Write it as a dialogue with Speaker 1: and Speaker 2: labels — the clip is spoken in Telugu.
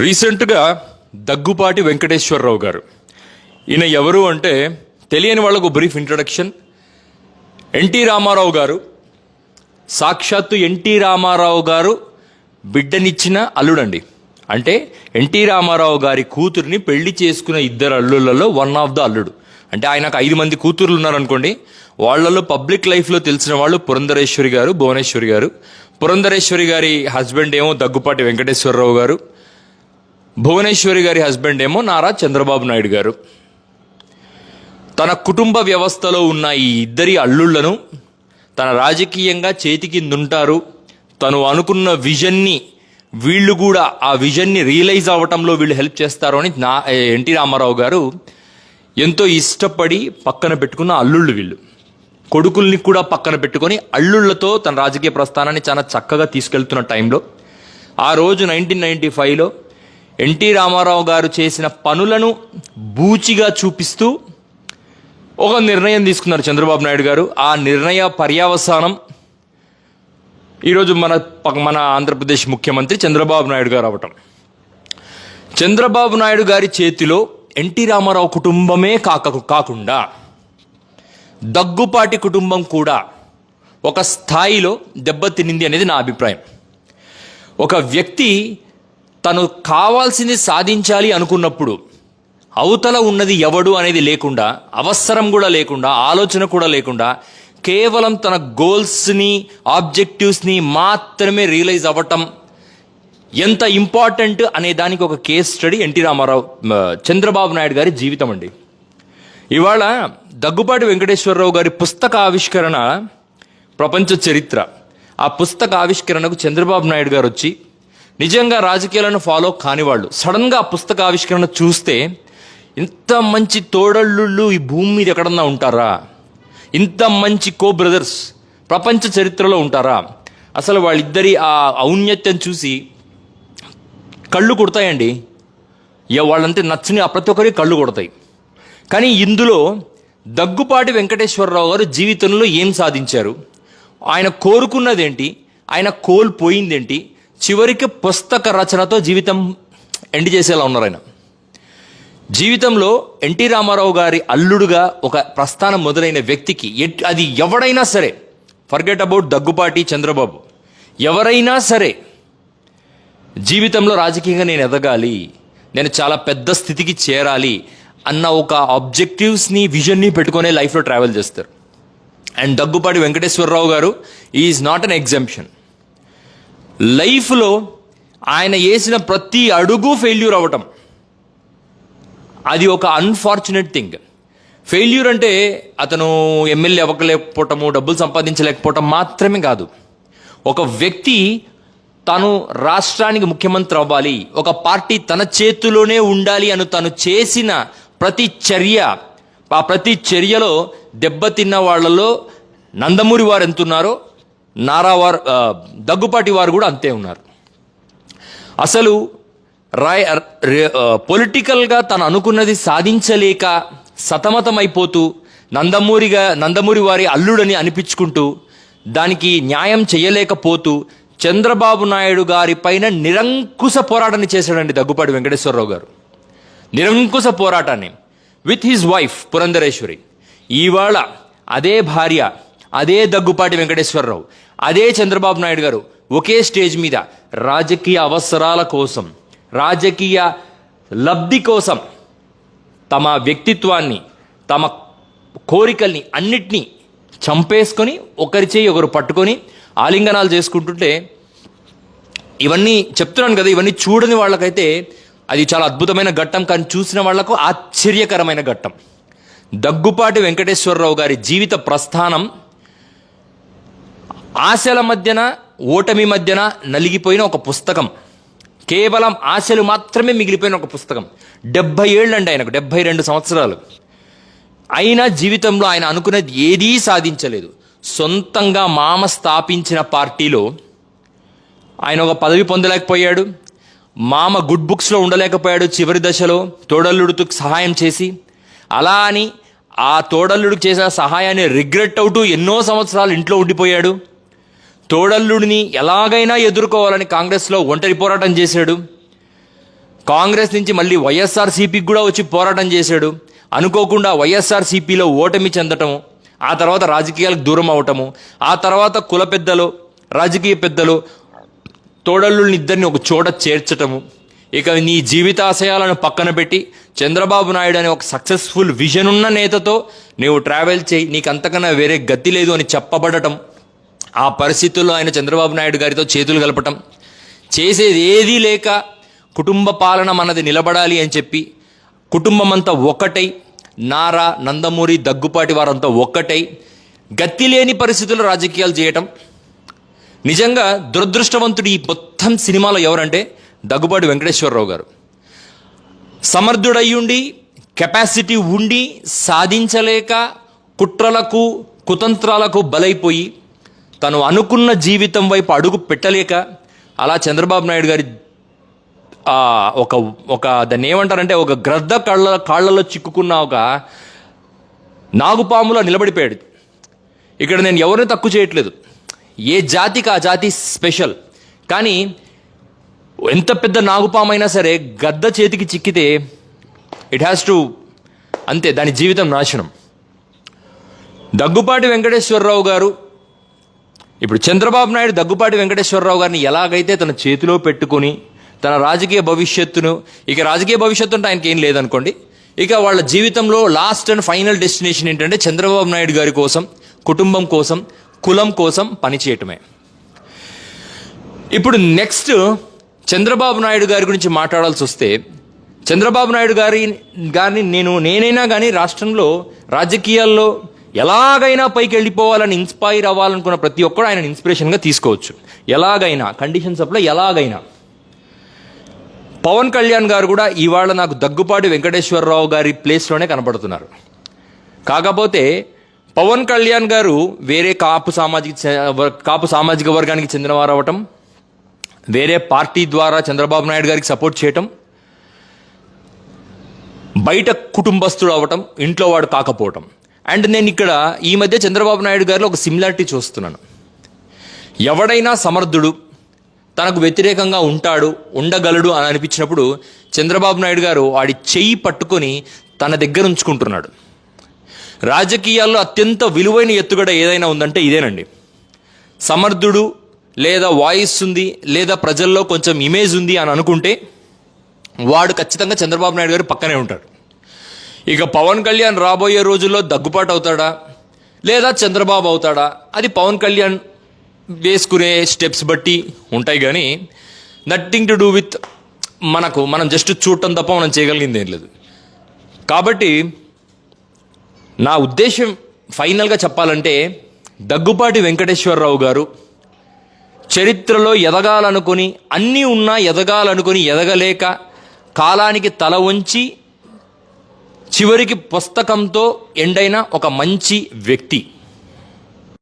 Speaker 1: రీసెంట్గా దగ్గుపాటి వెంకటేశ్వరరావు గారు. ఈయన ఎవరు అంటే తెలియని వాళ్ళకు బ్రీఫ్ ఇంట్రడక్షన్. ఎన్టీ రామారావు గారు సాక్షాత్తు ఎన్టీ రామారావు గారు బిడ్డనిచ్చిన అల్లుడండి. అంటే ఎన్టీ రామారావు గారి కూతురిని పెళ్ళి చేసుకున్న ఇద్దరు అల్లుళ్ళలో వన్ ఆఫ్ ద అల్లుడు. అంటే ఆయనకు ఐదు మంది కూతుర్లు ఉన్నారనుకోండి వాళ్ళలో పబ్లిక్ లైఫ్లో తెలిసిన వాళ్ళు పురంధరేశ్వరి గారు భువనేశ్వరి గారు. పురంధరేశ్వరి గారి హస్బెండ్ ఏమో దగ్గుపాటి వెంకటేశ్వరరావు గారు. భువనేశ్వరి గారి హస్బెండ్ ఏమో నారా చంద్రబాబు నాయుడు గారు. తన కుటుంబ వ్యవస్థలో ఉన్న ఈ ఇద్దరి అల్లుళ్ళను తన రాజకీయంగా చేతికిందుంటారు తను అనుకున్న విజన్ని వీళ్ళు కూడా ఆ విజన్ని రియలైజ్ అవ్వటంలో వీళ్ళు హెల్ప్ చేస్తారు అని నా ఎన్టీ రామారావు గారు ఎంతో ఇష్టపడి పక్కన పెట్టుకున్న అల్లుళ్ళు వీళ్ళు. కొడుకుల్ని కూడా పక్కన పెట్టుకొని అల్లుళ్ళతో తన రాజకీయ ప్రస్థానాన్ని చాలా చక్కగా తీసుకెళ్తున్న టైంలో ఆ రోజు నైన్టీన్ నైన్టీ ఫైవ్లో ఎన్టీ రామారావు గారు చేసిన పనులను బూచిగా చూపిస్తూ ఒక నిర్ణయం తీసుకున్నారు చంద్రబాబు నాయుడు గారు. ఆ నిర్ణయ పర్యావసానం ఈరోజు మన మన ఆంధ్రప్రదేశ్ ముఖ్యమంత్రి చంద్రబాబు నాయుడు గారు అవటం. చంద్రబాబు నాయుడు గారి చేతిలో ఎన్టీ రామారావు కుటుంబమే కాక కాకుండా దగ్గుపాటి కుటుంబం కూడా ఒక స్థాయిలో దెబ్బతినింది అనేది నా అభిప్రాయం. ఒక వ్యక్తి తను కావాల్సింది సాధించాలి అనుకున్నప్పుడు అవతల ఉన్నది ఎవడు అనేది లేకుండా అవసరం కూడా లేకుండా ఆలోచన కూడా లేకుండా కేవలం తన గోల్స్ని ఆబ్జెక్టివ్స్ని మాత్రమే రియలైజ్ అవ్వటం ఎంత ఇంపార్టెంట్ అనే దానికి ఒక కేస్ స్టడీ ఎన్టీ రామారావు చంద్రబాబు నాయుడు గారి జీవితం అండి. ఇవాళ దగ్గుపాటి వెంకటేశ్వరరావు గారి పుస్తక ఆవిష్కరణ ప్రపంచ చరిత్ర. ఆ పుస్తక ఆవిష్కరణకు చంద్రబాబు నాయుడు గారు వచ్చి నిజంగా రాజకీయాలను ఫాలో కానివాళ్ళు. సడన్గా ఆ పుస్తక ఆవిష్కరణ చూస్తే ఇంత మంచి తోడళ్ళు ఈ భూమి మీద ఎక్కడన్నా ఉంటారా? ఇంత మంచి కో బ్రదర్స్ ప్రపంచ చరిత్రలో ఉంటారా? అసలు వాళ్ళిద్దరి ఆ ఔన్నత్యం చూసి కళ్ళు కొడతాయండి. ఇక వాళ్ళంటే నచ్చని ఆ ప్రతి ఒక్కరికి కళ్ళు కొడతాయి. కానీ ఇందులో దగ్గుపాటి వెంకటేశ్వరరావు గారు జీవితంలో ఏం సాధించారు? ఆయన కోరుకున్నదేంటి? ఆయన కోల్పోయిందేంటి? చివరికి పుస్తక రచనతో జీవితం ఎండ్ చేసేలా ఉన్నారు ఆయన. జీవితంలో ఎన్టీ రామారావు గారి అల్లుడుగా ఒక ప్రస్థానం మొదలైన వ్యక్తికి ఎట్- అది ఎవడైనా సరే ఫర్గెట్ అబౌట్ దగ్గుపాటి చంద్రబాబు ఎవరైనా సరే జీవితంలో రాజకీయంగా నేను ఎదగాలి నేను చాలా పెద్ద స్థితికి చేరాలి అన్న ఒక ఆబ్జెక్టివ్స్ని విజన్ని పెట్టుకునే లైఫ్లో ట్రావెల్ చేస్తారు. అండ్ దగ్గుపాటి వెంకటేశ్వరరావు గారు ఈజ్ నాట్ అన్ ఎగ్జంప్షన్ లైఫ్లో ఆయన వేసిన ప్రతి అడుగు ఫెయిల్యూర్ అవ్వటం. అది ఒక అన్ఫార్చునేట్ థింగ్ ఫెయిల్యూర్ అంటే అతను ఎమ్మెల్యే అవ్వకలేకపోవటము డబ్బులు సంపాదించలేకపోవటం మాత్రమే కాదు. ఒక వ్యక్తి తను రాష్ట్రానికి ముఖ్యమంత్రి అవ్వాలి ఒక పార్టీ తన చేతిలోనే ఉండాలి అని తను చేసిన ప్రతి చర్య ఆ ప్రతి చర్యలో దెబ్బతిన్న వాళ్ళలో నందమూరి వారు ఎంత ఉన్నారో నారా వారు దగ్గుపాటి వారు కూడా అంతే ఉన్నారు. అసలు రాయ్ పొలిటికల్గా తను అనుకున్నది సాధించలేక సతమతమైపోతూ నందమూరిగా నందమూరి వారి అల్లుడని అనిపించుకుంటూ దానికి న్యాయం చేయలేకపోతూ చంద్రబాబు నాయుడు గారి పైన నిరంకుశ పోరాటాన్ని చేశాడండి దగ్గుపాటి వెంకటేశ్వరరావు గారు. నిరంకుశ పోరాటాన్ని. With his wife Purandeswari. ఇవాళ అదే భార్య అదే దగ్గుపాటి వెంకటేశ్వరరావు అదే చంద్రబాబు నాయుడు గారు ఒకే స్టేజ్ మీద రాజకీయ అవసరాల కోసం రాజకీయ లబ్ధి కోసం తమ వ్యక్తిత్వాన్ని తమ కోరికల్ని అన్నిటినీ చంపేసుకొని ఒకరి చేయి ఒకరు పట్టుకొని ఆలింగనాలు చేసుకుంటుంటే ఇవన్నీ చెప్తున్నాను కదా ఇవన్నీ చూడని వాళ్ళకైతే అది చాలా అద్భుతమైన ఘట్టం కానీ చూసిన వాళ్ళకు ఆశ్చర్యకరమైన ఘట్టం. దగ్గుపాటి వెంకటేశ్వరరావు గారి జీవిత ప్రస్థానం ఆశల మధ్యన ఓటమి మధ్యన నలిగిపోయిన ఒక పుస్తకం. కేవలం ఆశలు మాత్రమే మిగిలిపోయిన ఒక పుస్తకం. డెబ్భై ఏళ్ళండి ఆయనకు డెబ్బై రెండు సంవత్సరాలు. అయినా జీవితంలో ఆయన అనుకున్నది ఏదీ సాధించలేదు. సొంతంగా మామ స్థాపించిన పార్టీలో ఆయన ఒక పదవి పొందలేకపోయాడు. మామ గుడ్ బుక్స్లో ఉండలేకపోయాడు చివరి దశలో తోడల్లుడికి సహాయం చేసి. అలా అని ఆ తోడల్లుడికి చేసిన సహాయాన్ని రిగ్రెట్ అవుతూ ఎన్నో సంవత్సరాలు ఇంట్లో ఉండిపోయాడు. తోడల్లుడిని ఎలాగైనా ఎదుర్కోవాలని కాంగ్రెస్లో ఒంటరి పోరాటం చేశాడు. కాంగ్రెస్ నుంచి మళ్ళీ వైఎస్ఆర్ సిపికి కూడా వచ్చి పోరాటం చేశాడు. అనుకోకుండా వైఎస్ఆర్ సిపిలో ఓటమి చెందటము ఆ తర్వాత రాజకీయాలకు దూరం అవటము ఆ తర్వాత కుల పెద్దలు రాజకీయ పెద్దలు తోడల్లుని ఇద్దరిని ఒక చోట చేర్చటము. ఇక నీ జీవితాశయాలను పక్కన పెట్టి చంద్రబాబు నాయుడు అనే ఒక సక్సెస్ఫుల్ విజన్ ఉన్న నేతతో నీవు ట్రావెల్ చేయి నీకు అంతకన్నా వేరే గతి లేదు అని చెప్పబడటం ఆ పరిస్థితుల్లో ఆయన చంద్రబాబు నాయుడు గారితో చేతులు కలపటం. చేసేది ఏదీ లేక కుటుంబ పాలన మనది నిలబడాలి అని చెప్పి కుటుంబం అంతా ఒక్కటై నారా నందమూరి దగ్గుపాటి వారంతా ఒక్కటై గత్తి లేని పరిస్థితుల్లో రాజకీయాలు చేయటం. నిజంగా దురదృష్టవంతుడు ఈ మొత్తం సినిమాలో ఎవరంటే దగ్గుబాటి వెంకటేశ్వరరావు గారు. సమర్థుడయ్యుండి కెపాసిటీ ఉండి సాధించలేక కుట్రలకు కుతంత్రాలకు బలైపోయి తను అనుకున్న జీవితం వైపు అడుగు పెట్టలేక అలా చంద్రబాబు నాయుడు గారి ఒక ఒక దాన్ని ఏమంటారంటే ఒక గ్రద్ద కళ్ళ కాళ్ళలో చిక్కుకున్న ఒక నాగుపాములో నిలబడిపోయాడు. ఇక్కడ నేను ఎవరిని తక్కువ చేయట్లేదు. ఏ జాతికి ఆ జాతి స్పెషల్. కానీ ఎంత పెద్ద నాగుపామైనా సరే గద్ద చేతికి చిక్కితే ఇట్ హ్యాస్ టు అంతే దాని జీవితం నాశనం. దగ్గుపాటి వెంకటేశ్వరరావు గారు ఇప్పుడు చంద్రబాబు నాయుడు దగ్గుపాటి వెంకటేశ్వరరావు గారిని ఎలాగైతే తన చేతిలో పెట్టుకొని తన రాజకీయ భవిష్యత్తును ఇక రాజకీయ భవిష్యత్తు అంటే ఆయనకి ఏం లేదనుకోండి ఇక వాళ్ళ జీవితంలో లాస్ట్ అండ్ ఫైనల్ డెస్టినేషన్ ఏంటంటే చంద్రబాబు నాయుడు గారి కోసం కుటుంబం కోసం కులం కోసం పనిచేయటమే ఇప్పుడు నెక్స్ట్ చంద్రబాబు నాయుడు గారి గురించి మాట్లాడాల్సి వస్తే చంద్రబాబు నాయుడు గారి గారిని నేను నేనైనా కానీ రాష్ట్రంలో రాజకీయాల్లో ఎలాగైనా పైకి వెళ్ళిపోవాలని ఇన్స్పైర్ అవ్వాలనుకున్న ప్రతి ఒక్కరు ఆయన ఇన్స్పిరేషన్గా తీసుకోవచ్చు. ఎలాగైనా కండిషన్స్ అప్లో ఎలాగైనా. పవన్ కళ్యాణ్ గారు కూడా ఇవాళ నాకు దగ్గుపాటి వెంకటేశ్వరరావు గారి ప్లేస్లోనే కనపడుతున్నారు కాకపోతే పవన్ కళ్యాణ్ గారు వేరే కాపు సామాజిక కాపు సామాజిక వర్గానికి చెందినవారు అవ్వటం వేరే పార్టీ ద్వారా చంద్రబాబు నాయుడు గారికి సపోర్ట్ చేయటం బయట కుటుంబస్తుడు అవటం ఇంట్లో వాడు కాకపోవటం. అండ్ నేను ఇక్కడ ఈ మధ్య చంద్రబాబు నాయుడు గారిలో ఒక సిమిలారిటీ చూస్తున్నాను. ఎవడైనా సమర్థుడు తనకు వ్యతిరేకంగా ఉంటాడు ఉండగలడు అని అనిపించినప్పుడు చంద్రబాబు నాయుడు గారు వాడి చెయ్యి పట్టుకొని తన దగ్గర ఉంచుకుంటున్నాడు. రాజకీయాల్లో అత్యంత విలువైన ఎత్తుగడ ఏదైనా ఉందంటే ఇదేనండి. సమర్థుడు లేదా వాయిస్ ఉంది లేదా ప్రజల్లో కొంచెం ఇమేజ్ ఉంది అని అనుకుంటే వాడు ఖచ్చితంగా చంద్రబాబు నాయుడు గారు పక్కనే ఉంటాడు. ఇక పవన్ కళ్యాణ్ రాబోయే రోజుల్లో దగ్గుపాటు అవుతాడా? లేదా చంద్రబాబు అవుతాడా? అది పవన్ కళ్యాణ్ వేసుకునే స్టెప్స్ బట్టి ఉంటాయి కానీ నథింగ్ టు డూ విత్ మనకు మనం జస్ట్ చూడటం తప్ప మనం చేయగలిగింది ఏం లేదు. కాబట్టి నా ఉద్దేశం ఫైనల్గా చెప్పాలంటే దగ్గుపాటి వెంకటేశ్వరరావు గారు చరిత్రలో ఎదగాలనుకొని అన్నీ ఉన్నా ఎదగాలనుకొని ఎదగలేక కాలానికి తల వంచి చివరికి పుస్తకంతో ఎండైన ఒక మంచి వ్యక్తి.